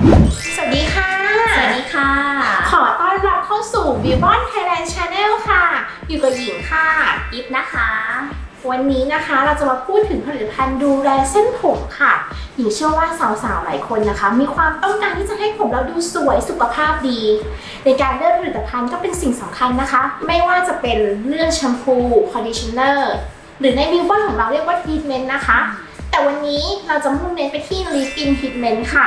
สวัสดีค่ะ สวัสดีค่ะ ขอต้อนรับเข้าสู่ b i w o n Thailand Channel ค่ะ อยู่กับหญิงค่ะ อิฟนะคะ วันนี้นะคะเราจะมาพูดถึงผลิตภัณฑ์ดูแลเส้นผมค่ะ หญิงเชื่อว่าสาวๆ หลายคนนะคะ มีความต้องการที่จะให้ผมเราดูสวยสุขภาพดี ในการเลือกผลิตภัณฑ์ก็เป็นสิ่งสำคัญนะคะ ไม่ว่าจะเป็นเรื่องแชมพู คอนดิชเนอร์ หรือในบิวบอนของเราเรียกว่าทรีทเมนต์นะคะแต่ วันนี้เราจะมุ่งเน้นไปที่ Lip In Treatment ค่ะ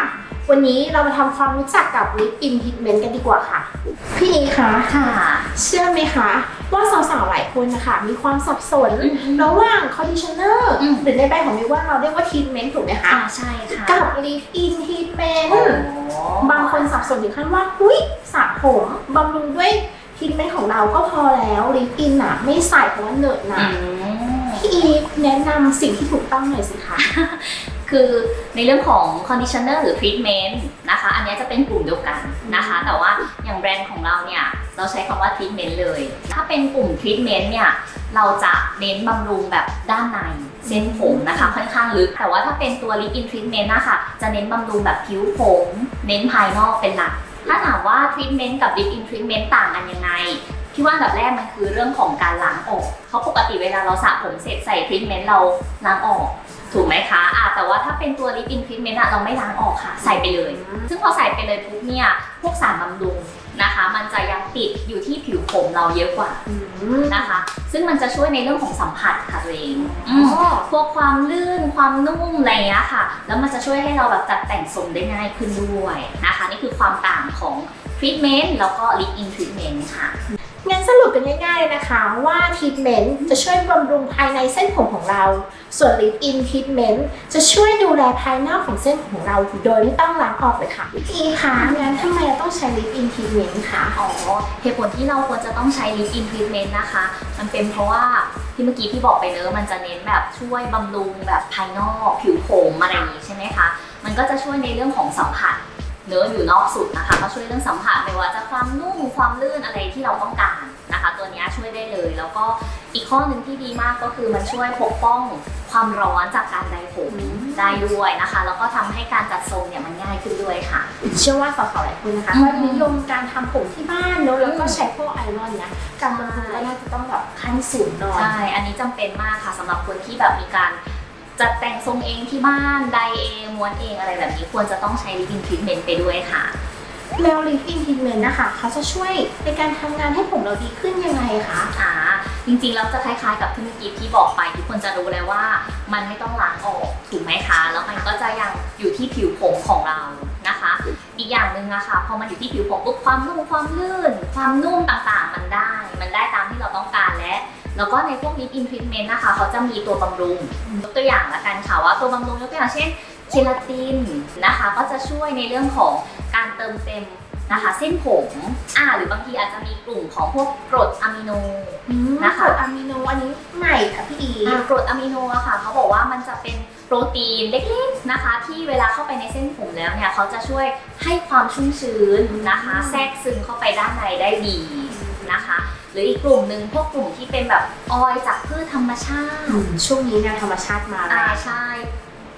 วันนี้เรามาทำความรู้จักกับ Lip In Treatment กันดีกว่าค่ะ พี่อีคะค่ะ เชื่อไหมคะ ว่าสาวๆหลายคนนะคะมีความสับสนอืมระหว่าง conditioner อืมหรือในแบรนด์ของมิวว่าเราเรียกว่า treatment ถูกไหมคะอ่าใช่ค่ะกับ leave in treatment โอ้บางคนสับสนถึงขั้นว่าหุ้ยสระผมบำรุงด้วย treatment ของเราก็พอแล้ว leave in น่ะไม่ใส่เพราะว่าเหนอะหอืนะม พี่อีฟแนะนำสิ่งที่ถูกต้องหน่อยสิคะ คือในเรื่องของ conditioner หรือ treatment นะคะ อันนี้จะเป็นกลุ่มเดียวกันนะคะ แต่ว่าอย่างแบรนด์ของเราเนี่ยเราใช้คำว่า treatment เลย ถ้าเป็นกลุ่ม treatment เนี่ยเราจะเน้นบำรุงแบบด้านในเส้นผมนะคะค่อนข้างลึก แต่ว่าถ้าเป็นตัว lip in treatment นะคะจะเน้นบำรุงแบบผิวผม เน้นภายนอกเป็นหลัก ถ้าถามว่า treatment กับ lip in treatment ต่างกันยังไง พี่ว่าอันดับแรกมันคือเรื่องของการล้างออกเพราะปกติเวลาเราสระผมเสร็จใส่ treatment เราล้างออก ถูกไหมคะอะแต่ว่าถ้าเป็นตัว lip in treatment อะเราไม่ล้างออกค่ะ ใส่ไปเลย ซึ่งพอใส่ไปเลยปุ๊บเนี่ยพวกสารบำรุงนะคะ มันจะยังติดอยู่ที่ผิวผมเราเยอะกว่าอืมนะคะ ซึ่งมันจะช่วยในเรื่องของสัมผัสค่ะตัวเองอือ๋มอพวกความลื่นความนุ่มอะไรอย่างเงี้ยค่ะ แล้วมันจะช่วยให้เราแบบจัดแต่งทรงได้ง่ายขึ้นด้วยนะคะ นี่คือความต่างของ treatment แล้วก็ lip in treatment ค่ะงั้นส รุปกันง่ายๆเลยนะคะว่า treatment จะช่วยบำรุงภายในเส้นผมของเรา ส่วน leave in treatment จะช่วยดูแลภายนอกของเส้นผมของเรา โดยไม่ต้องล้างออกเลยค่ะพี่คะงั้นทำไมเราต้องใช้ leave in treatment คะอ๋อเหตุผลที่เราควรจะต้องใช้ lip in treatment นะคะ มันเป็นเพราะว่าที่เมื่อกี้พี่บอกไปเนอะมันจะเน้นแบบช่วยบำรุงแบบภายนอกผิวผมอะไรอย่างนี้ใช่ไหมคะมันก็จะช่วยในเรื่องของสัมผัสเนื้ออยู่นอกสุดนะคะ ก็ช่วยเรื่องสัมผัสไม่ว่าจะความนุ่มความลื่นอะไรที่เราต้องการ นะคะ ตัวเนี้ยช่วยได้เลย แล้วก็อีกข้อหนึ่งที่ดีมากก็คือมันช่วยปกป้องความร้อนจากการไดผมได้ด้วยนะคะ แล้วก็ทำให้การจัดทรงเนี่ยมันง่ายขึ้นด้วยค่ะ เชื่อว่าสาวๆหลายคนนะคะอืมก็นิยมการทำผมที่บ้านเนอะแล้วก็ใช้พวกไอรอนเนี่ยการบำรุงก็น่าจะต้องแบบขั้นสูงหน่อยใช่อันนี้จำเป็นมากค่ะสำหรับคนที่แบบมีการจัดแต่งทรงเองที่บ้านไดเองม้วนเองอะไรแบบนี้ควรจะต้องใช้ลิปอินทรีทเมนต์ไปด้วยค่ะ แล้ว leave in treatment นะคะเขาจะช่วยในการทำงานให้ผมเราดีขึ้นยังไงคะ อ่าจริงๆแล้วจะคล้ายๆกับที่เมื่อกี้ที่บอกไปทุกคนจะรู้แล้วว่า มันไม่ต้องล้างออกถูกไหมคะ แล้วมันก็จะยังอยู่ที่ผิวผมของเรานะคะ อีกอย่างหนึ่งอะค่ะพอมันอยู่ที่ผิวผมปุ๊บความนุ่มความลื่น ความนุ่มต่างๆ มันได้ มันได้ตามที่เราต้องการและแล้วก็ในพวกลิปอินทรีทเมนต์นะคะเขาจะมีตัวบำรุงยกตัวอย่างละกันค่ะว่าตัวบำรุงยกตัวอย่างเช่นเคลาตินนะคะ ก็จะช่วยในเรื่องของ การเติมเต็มนะคะ เส้นผมอ่าหรือบางทีอาจจะมีกลุ่มของพวกกรดอะมิโนนะนะคะคะอะมิโนอันนี้ใหม่ค่ะพี่อีอ่ากรดอะมิโนอะค่ะเขาบอกว่ามันจะเป็นโปรตีนเล็กๆนะคะ ที่เวลาเข้าไปในเส้นผมแล้วเนี่ยเขาจะช่วยให้ความชุ่มชื้นนะคะแทรกซึมเข้าไปด้านในได้ดีนะคะ หรืออีกกลุ่มหนึ่งพวกกลุ่มที่เป็นแบบออยล์จากพืชธรรมชาติอืมช่วงนี้เนี่ยธรรมชาติมาแล้อ่าวใช่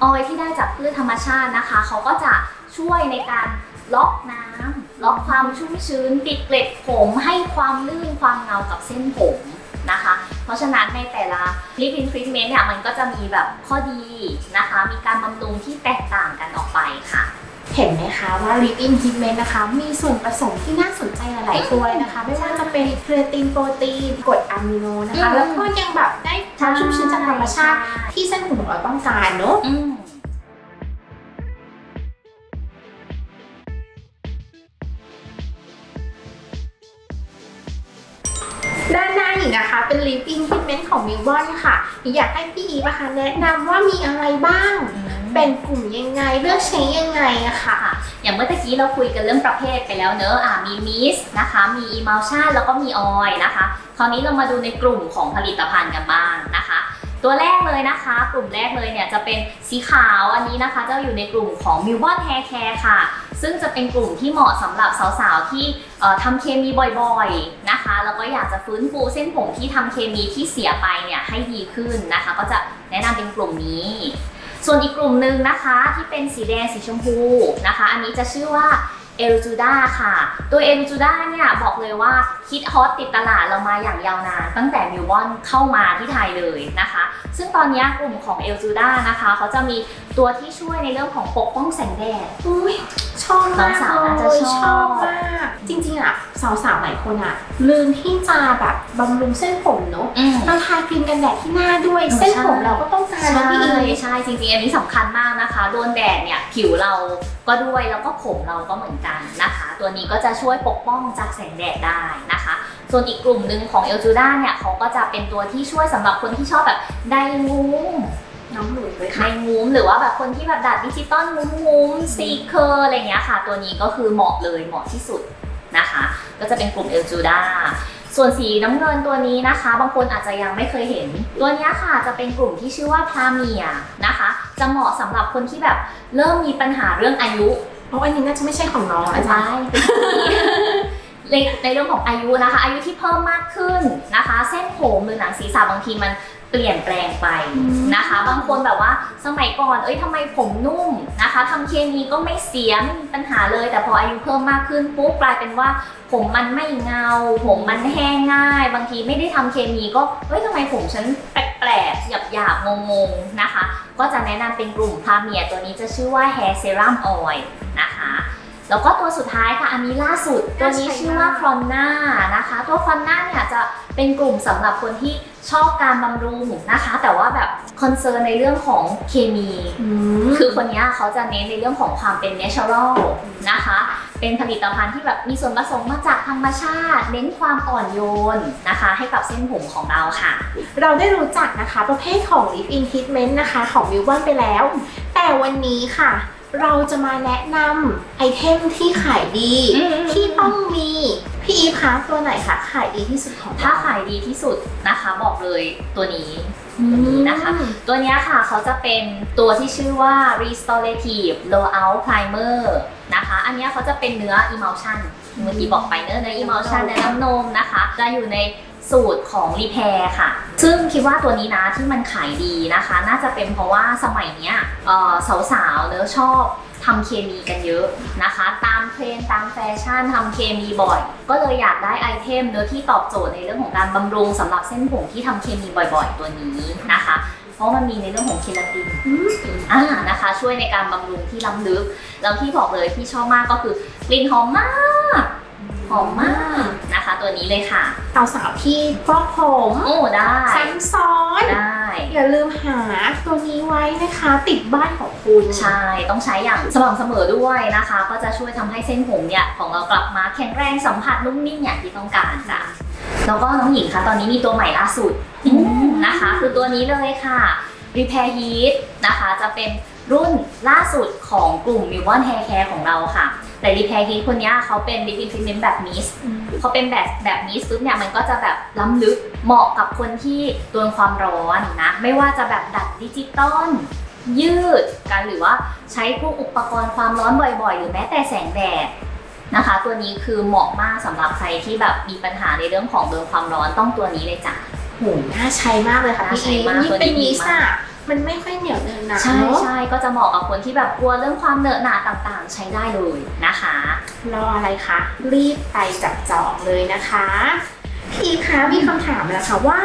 ออยล์ที่ได้จากพืชธรรมชาตินะคะเขาก็จะช่วยในการ ล็อกน้ำล็อกความชุ่มชื้นปิดเกล็ดผมให้ความลื่นความเงากับเส้นผมนะคะ เพราะฉะนั้นในแต่ละลิปอินทรีทเมนต์เนี่ยมันก็จะมีแบบข้อดีนะคะ มีการบำรุงที่แตกต่างกันออกไปค่ะ เห็นไหมคะว่า Lip In Treatment นะคะ มีส่วนผสมที่น่าสนใจหลายๆตัวเลยนะคะ ไม่ว่าจะเป็นเครตินโปรตีนกรดอะมิโนนะคะอืมแล้วก็ยังแบบได้ความชุ่มชื้นจากธรรมชาติใช่ที่เส้นผมของเราต้องการเนอะ ด้านหน้าหญิงนะคะ เป็น Lip In Treatment ของ m i l o n ค่ะหญิงอยากให้พี่อีฟนะคะ แนะนำว่ามีอะไรบ้าง เป็นกลุ่มยังไงเลือกใช้ยังไงอะค่ะค่ะอย่างเมื่อตะกี้เราคุยกันเรื่องประเภทไปแล้วเนอะอ่ามีมิสนะคะ มีอิมัลชันแล้วก็มีออยล์นะคะ คราวนี้เรามาดูในกลุ่มของผลิตภัณฑ์กันบ้างนะคะ ตัวแรกเลยนะคะ กลุ่มแรกเลยเนี่ยจะเป็นสีขาวอันนี้นะคะ จะอยู่ในกลุ่มของ m i l b o n Hair Care ค่ะ ซึ่งจะเป็นกลุ่มที่เหมาะสำหรับสาวๆ ที่ทำเคมีบ่อยๆนะคะ แล้วก็อยากจะฟื้นฟูเส้นผมที่ทำเคมีที่เสียไปเนี่ยให้ดีขึ้นนะคะ ก็จะแนะนำเป็นกลุ่มนี้ส่วนอีกกลุ่มหนึ่งนะคะที่เป็นสีแดงสีชมพูนะคะ อันนี้จะชื่อว่า เอลจูดาค่ะ ตัวเอลจูดาเนี่ยบอกเลยว่าฮิตฮอตติดตลาดเรามาอย่างยาวนาน ตั้งแต่มิวบอนเข้ามาที่ไทยเลยนะคะ ซึ่งตอนนี้กลุ่มของเอลจูดานะคะเขาจะมีตัวที่ช่วยในเรื่องของปกป้องแสงแดดอุ้ยชอบมากสาวๆน่าจะเลยชอบชอบมากจริงๆอะสาวๆหลายคนอะ ลืมที่จะแบบบำรุงเส้นผมเนอะอืมเราทาครีมกันแดดที่หน้าด้วยเออเส้นใช่ผมเราก็ต้องการใช่นะพี่อีฟใช่จริงๆ อันนี้สำคัญมากนะคะ โดนแดดเนี่ยผิวเรา ก็ด้วยแล้วก็ผมเราก็เหมือนกันนะคะ ตัวนี้ก็จะช่วยปกป้องจากแสงแดดได้นะคะ ส่วนอีกกลุ่มหนึ่งของเอลจูด้าเนี่ยเขาก็จะเป็นตัวที่ช่วยสำหรับคนที่ชอบแบบไดงุ้มน้องหนูเลยไดค่ะงุ้มหรือว่าแบบคนที่แบบดัดดิจิตอลงุ้มงุ้มซีเคอร์อะไรเงี้ยค่ะ ตัวนี้ก็คือเหมาะเลยเหมาะที่สุดนะคะ ก็จะเป็นกลุ่มเอลจูด้า ส่วนสีน้ำเงินตัวนี้นะคะ บางคนอาจจะยังไม่เคยเห็น ตัวเนี้ยค่ะจะเป็นกลุ่มที่ชื่อว่าพาเมียนะคะ จะเหมาะสำหรับคนที่แบบเริ่มมีปัญหาเรื่องอายุเพราะอันนี้น่าจะไม่ใช่ของน้องอาจารย์ในในเรื่องของอายุนะคะ อายุที่เพิ่มมากขึ้นนะคะ เส้นผมหรือหนังศีรษะบางทีมัน เปลี่ยนแปลงไปนะคะ บางคนแบบว่าสมัยก่อน เอ้ยทำไมผมนุ่มนะคะทำเคมีก็ไม่เสียไม่มีปัญหาเลย แต่พออายุเพิ่มมากขึ้นปุ๊บกลายเป็นว่า ผมมันไม่เงา ผมมันแห้งง่าย บางทีไม่ได้ทำเคมีก็เฮ้ยทำไมผมฉันแปลกๆหยาบหยาบๆงงๆนะคะ ก็จะแนะนำเป็นกลุ่มพาเมียตัวนี้จะชื่อว่า Hair Serum Oil นะคะ แล้วก็ตัวสุดท้ายค่ะอันนี้ล่าสุดตัวนี้ชื่อว่าฟรอนน่านะคะ ตัวฟรอนน่าเนี่ยจะเป็นกลุ่มสำหรับคนที่ชอบการบำรุงนะคะ แต่ว่าแบบคอนเซิร์นในเรื่องของเคมีมคือคนเนี้ยเขาจะเน้นในเรื่องของความเป็น natural นะคะ เป็นผลิตภัณฑ์ที่แบบมีส่วนผสมมาจากธรรมชาติ เน้นความอ่อนโยนนะคะ ให้กับเส้นผมของเราค่ะ เราได้รู้จักนะคะ ประเภทของ Live In Treatment นะคะ ของวิวบอนไปแล้ว แต่วันนี้ค่ะ เราจะมาแนะนำไอเทมที่ขายดี อืม ที่ต้องมี พี่อีฟคะตัวไหนคะขายดีที่สุดของถ้าเรขายดีที่สุดนะคะบอกเลยตัวนี้อืตัวนี้มนะคะตัวเนี้ยค่ะเขาจะเป็นตัวที่ชื่อว่า restorative blowout primer นะคะ อันเนี้ยเขาจะเป็นเนื้อ emulsion เมื่อกี้บอกไปเนื้อเนื้อ emulsion เนื้อน้ำนมนะคะ จะอยู่ใน สูตรของ repair ค่ะ ซึ่งคิดว่าตัวนี้นะที่มันขายดีนะคะ น่าจะเป็นเพราะว่าสมัยเนี้ยสาวๆเนื้อะชอบทำเคมีกันเยอะนะคะ ตามเทรนตามแฟชั่นทำเคมีบ่อย ก็เลยอยากได้ไอเทมเนื้อที่ตอบโจทย์ในเรื่องของการบำรุงสำหรับเส้นผมที่ทำเคมีบ่อยๆ ตัวนี้นะคะ เพราะมันมีในเรื่องของเคลาตินอืมอ่านะคะ ช่วยในการบำรุงที่ล้ำลึกแล้วที่บอกเลยที่ชอบมากก็คือกลิ่นหอมมาก หอมมากนะคะ ตัวนี้เลยค่ะสาวๆที่ฟอกผมโอ้ได้ซ้ำซ้อนได้อย่าลืมหาตัวนี้ไว้นะคะ ติดบ้านของคุณใช่ต้องใช้อย่างสม่ำเสมอด้วยนะคะ ก็จะช่วยทำให้เส้นผมเนี่ยของเรากลับมาแข็งแรงสัมผัสนุ่มนิ่มอย่างที่ต้องการจ้ะแล้วก็น้องหญิงคะตอนนี้มีตัวใหม่ล่าสุดอืมนะคะ คือตัวนี้เลยค่ะ Repair Heat นะคะ จะเป็นรุ่นล่าสุดของกลุ่ม m i l w o n Hair Care ของเราค่ะ แต่ Repair Heat คนเนี้ยเขาเป็น Lip In Treatment แบบ Mist เขาเป็นแบบแบบนี้ปุ๊บเนี่ยมันก็จะแบบล้ำลึกเหมาะกับคนที่โดนความร้อนนะไม่ว่าจะแบบดัดดิจิตอลยืดกันหรือว่าใช้พวกอุปกรณ์ความร้อนบ่อยๆ หรือแม้แต่แสงแดดนะคะ ตัวนี้คือเหมาะมากสำหรับใครที่แบบมีปัญหาในเรื่องของโดนความร้อนต้องตัวนี้เลยจ้ะโหน่าใช้มากเลยค่ะน่าพี่ใช้อีฟมากนี่ตัวนี้เป็นดีมิสมากอะ มันไม่ค่อยเหนียวเนินหนะใช่เนาะใช่ก็จะเหมาะกับคนที่แบบกลัวเรื่องความเหนอะหนาต่างๆ ใช้ได้เลยนะคะ รออะไรคะ รีบไปจับจองเลยนะคะพี่อีฟคะมีคำถามนะคะว่า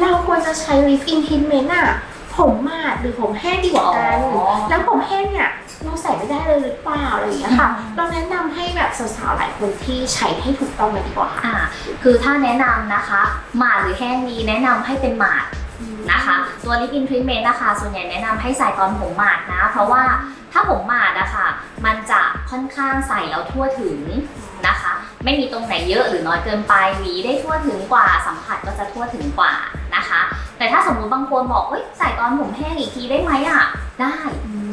เราควรจะใช้ lift in treatment อะผมมาดหรือผมแห้งดีกว่ากันอ๋อแล้วผมแห้งเนี่ยเราใส่ไม่ได้เลยหรือเปล่าอะไรอย่างเงี้ยค่ะอืมเราแนะนำให้แบบสาวๆหลายคนที่ใช้ให้ถูกต้องกันดีกว่าค่ะอ่าคือถ้าแนะนำนะคะ หมาดหรือแห้งดีแนะนำให้เป็นหมาด นะคะ ตัวลิปอินทรีเมนต์นะคะ ส่วนใหญ่แนะนำให้ใส่ตอนผมหมาดนะ เพราะว่าถ้าผมหมาดนะคะมันจะค่อนข้างใส่แล้วทั่วถึงนะคะ ไม่มีตรงไหนเยอะหรือน้อยเกินไปหวีได้ทั่วถึงกว่าสัมผัสก็จะทั่วถึงกว่านะคะ แต่ถ้าสมมุติบางคนบอกเอ้ยใส่ตอนผมแห้งอีกทีได้ไหมอะได้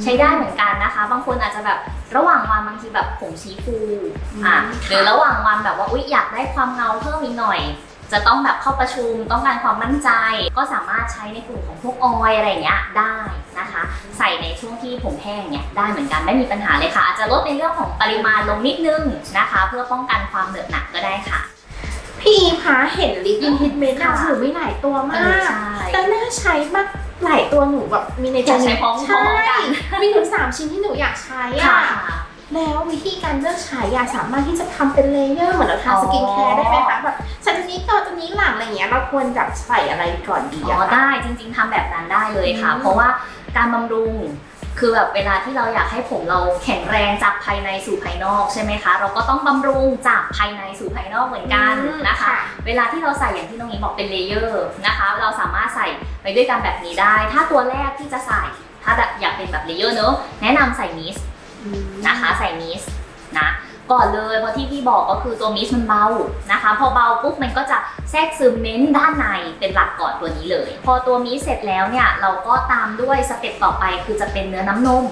ใช้ได้เหมือนกันนะคะ บางคนอาจจะแบบระหว่างวันบางทีแบบผมชี้ฟูอะหรือระหว่างวันแบบว่าอุ๊ยอยากได้ความเงาเพิ่มอีกหน่อย จะต้องแบบเข้าประชุมต้องการความมั่นใจ ก็สามารถใช้ในกลุ่มของพวกออยล์อะไรอย่างเงี้ยได้นะคะ ใส่ในช่วงที่ผมแห้งเนี่ยได้เหมือนกันไม่มีปัญหาเลยค่ะ อาจจะลดในเรื่องของปริมาณลงนิดนึงนะคะ เพื่อป้องกันความเหนอะหนักก็ได้ค่ะ พี่อีฟคะเห็น lift in treatment อะค่ะ ถือไม่หลายตัวเอมาอก ใช่ แต่น่าใช้หลายตัวหนูแบบมีในใจอยากใช้พร้อมๆใช่กัน มีถึงสามชิ้นที่หนูอยากใช้ค่ะ อะแล้ววิธีการเลือกใช้ยาสามารถที่จะทำเป็นเลเยอร์เหมือนเราทาอ๋อ สกินแคร์ได้ไหมคะแบบ ใส่ตัวนี้ก่อนตัวนี้หลังอะไรอย่างเงี้ยเราควรแบบใส่อะไรก่อนดีอ๋อะอคะ ได้จริง ๆทำแบบนั้นได้เลยค่ะ อืม เพราะว่าการบำรุงคือแบบเวลาที่เราอยากให้ผมเราแข็งแรงจากภายในสู่ภายนอกใช่ไหมคะ เราก็ต้องบำรุงจากภายในสู่ภายนอกเหมือนกันนะคะ เวลาที่เราใส่อย่างที่น้องอิงบอกเป็นเลเยอร์นะคะ เราสามารถใส่ไปด้วยกันแบบนี้ได้ ถ้าตัวแรกที่จะใส่ถ้าอยากเป็นแบบเลเยอร์เนอะแนะนำใส่มิส อืม นะคะใส่มิสนะ ก่อนเลยเพราะที่พี่บอกก็คือตัวมิสมันเบานะคะ พอเบาปุ๊บมันก็จะแทรกซึมเน้นด้านในเป็นหลักก่อนตัวนี้เลย พอตัวมิสเสร็จแล้วเนี่ยเราก็ตามด้วยสเต็ปต่อไปคือจะเป็นเนื้อน้ำนม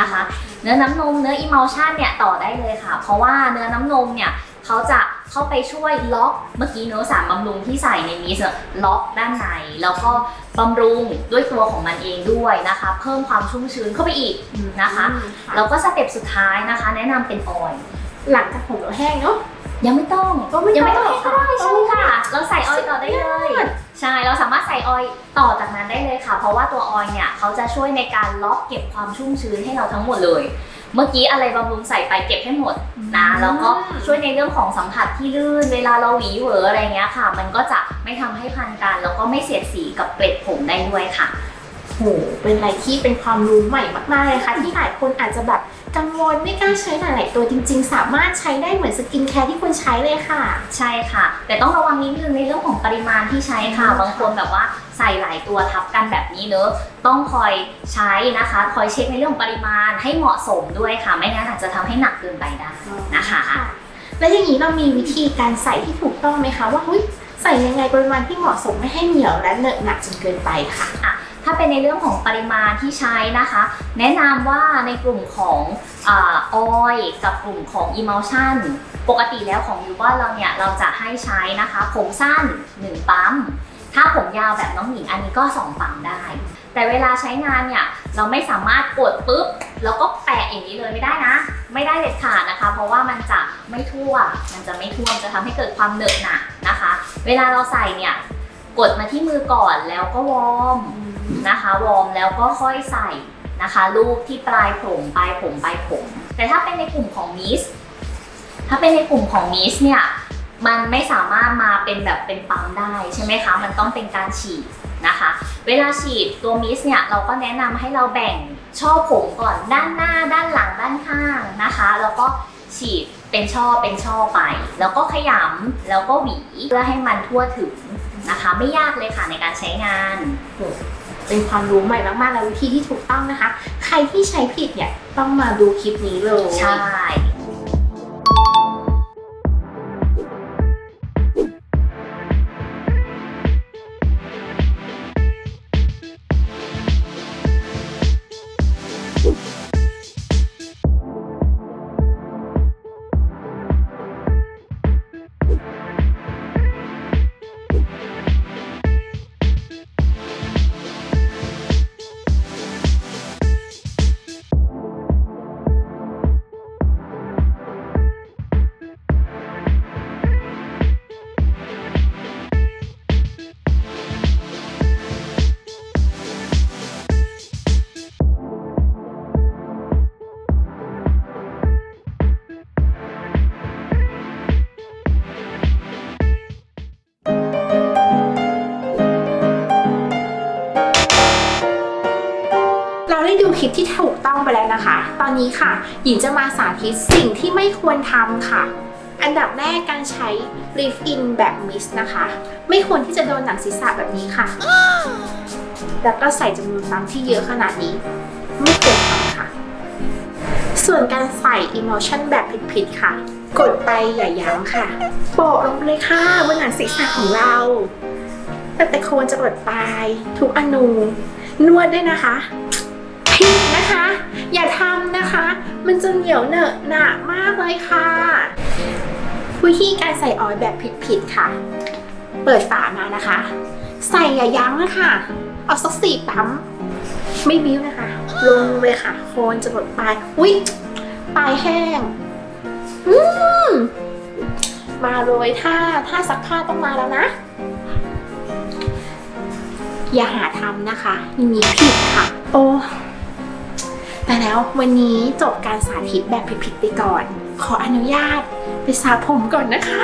นะคะ เนื้อน้ำนมเนื้ออิม l ลชันเนี่ยต่อได้เลยค่ะ เพราะว่าเนื้อน้ำนมเนี่ยเขาจะเข้าไปช่วยล็อกเมื่อกี้เนื้อสารบำรุงที่ใส่ในมิสอะล็อกด้านในแล้วก็บำรุงด้วยตัวของมันเองด้วยนะคะ เพิ่มความชุ่มชื้นเข้าไปอีกนะคะแล้วก็สเต็ปสุดท้ายนะคะ แนะนำเป็นออยล์ หลังจากผมเราแห้งเนาะ ยังไม่ต้องก็ไม่ต้องยังไม่ต้องหรอให้ก็ได้คะใช่ค่ะ เราใส่ออยล์ต่อได้เลย ใช่เราสามารถใส่ออยล์ต่อจากนั้นได้เลยค่ะ เพราะว่าตัวออยล์เนี่ยเขาจะช่วยในการล็อกเก็บความชุ่มชื้นให้เราทั้งหมดเลย เมื่อกี้อะไรบำรุงใส่ไปเก็บให้หมดนะแล้วก็ช่วยในเรื่องของสัมผัสที่ลื่น เวลาเราหวีเหวออะไรเงี้ยค่ะ มันก็จะไม่ทำให้พันกันแล้วก็ไม่เสียดสีกับเกล็ดผมได้ด้วยค่ะ โหเป็นอะไรที่เป็นความรู้ใหม่มากๆเลยค่ะ ที่หลายคนอาจจะแบบกังวลไม่กล้าใช้หลายๆตัวจริง ๆ สามารถใช้ได้เหมือนสกินแคร์ที่ควรใช้เลยค่ะ ใช่ค่ะ แต่ต้องระวังนิดนึงในเรื่องของปริมาณที่ใช้ค่ะอืมบางคนแบบว่าใส่หลายตัวทับกันแบบนี้เนอะต้องคอยใช้นะคะ คอยเช็คในเรื่องของปริมาณให้เหมาะสมด้วยค่ะ ไม่งั้นอาจจะทำให้หนักเกินไปได้นะคะแล้วอย่างนี้เรามีวิธีการใส่ที่ถูกต้องไหมคะว่าเฮ้ยใส่ยังไงปริมาณที่เหมาะสมไม่ให้เหนียวและเหนอะหนักจนเกินไปค่ะ ถ้าเป็นในเรื่องของปริมาณที่ใช้นะคะ แนะนำว่าในกลุ่มของออยกับกลุ่มของ emulsion ปกติแล้วของยูว่าเราเนี่ยเราจะให้ใช้นะคะผมสั้น 1 ปั๊ม ถ้าผมยาวแบบน้องหญิงอันนี้ก็ 2 ปั๊มได้ แต่เวลาใช้งานเนี่ยเราไม่สามารถกดปุ๊บแล้วก็แปะอย่างนี้เลยไม่ได้นะ ไม่ได้เด็ดขาดนะคะ เพราะว่ามันจะไม่ทั่ว มันจะไม่ท่วมจะทำให้เกิดความเหนอะหนะนะคะ เวลาเราใส่เนี่ยกดมาที่มือก่อนแล้วก็วอร์ม นะคะวอร์มแล้วก็ค่อยใส่นะคะลูบที่ปลายผมปลายผมปลายผม แต่ถ้าเป็นในกลุ่มของมิสถ้าเป็นในกลุ่มของมิสเนี่ยมันไม่สามารถมาเป็นแบบเป็นปั๊มได้ใช่ไหมคะ มันต้องเป็นการฉีดนะคะ เวลาฉีดตัวมิสเนี่ยเราก็แนะนำให้เราแบ่งช่อผมก่อนด้านหน้า ด้านหลังด้านข้างนะคะ แล้วก็ฉีดเป็นช่อเป็นช่อไป แล้วก็ขยำแล้วก็หวีเพื่อให้มันทั่วถึงนะคะ ไม่ยากเลยค่ะในการใช้งาน เป็นความรู้ใหม่มากๆ และววิธีที่ถูกต้องนะคะ ใครที่ใช้ผิดเนี่ยต้องมาดูคลิปนี้เลย ใช่ ลิปที่ถูกต้องไปแล้วนะคะ ตอนนี้ค่ะ หญิงจะมาสาธิตสิ่งที่ไม่ควรทำค่ะ อันดับแรกการใช้ lift in แบบมิสนะคะ ไม่ควรที่จะโดนหนังศีรษะแบบนี้ค่ะ แล้วก็ใส่จำนวนปั๊มที่เยอะขนาดนี้ ไม่ควรทำค่ะ ส่วนการใส่ emotion แบบผิดๆค่ะ กดไปอย่ายั้งค่ะโปะลงไปเลยค่ะบนหนังศีรษะของเราแตั้งแต่โคนจะอดปลายทุกอนูนวดด้วยนะคะ นะคะ อย่าทำนะคะ มันจะเหนียวเหนอะหนะมากเลยค่ะ วิธีการใส่ออยล์แบบผิดๆค่ะ เปิดฝามานะคะ ใส่อย่ายั้งนะคะเอาสักสี่ปั๊ม ไม่บิ้วนะคะ ลงเลยค่ะ โคนจะหมดปลาย อุ๊ยปลายแห้ง อืมมาเลยถ้าถ้าซักผ้าต้องมาแล้วนะ อย่าหาทำนะคะอย่างนี้ผิดค่ะ โอ้ แต่แล้ววันนี้จบการสาธิตแบบผิดๆไปก่อน ขออนุญาตไปสระผมก่อนนะคะ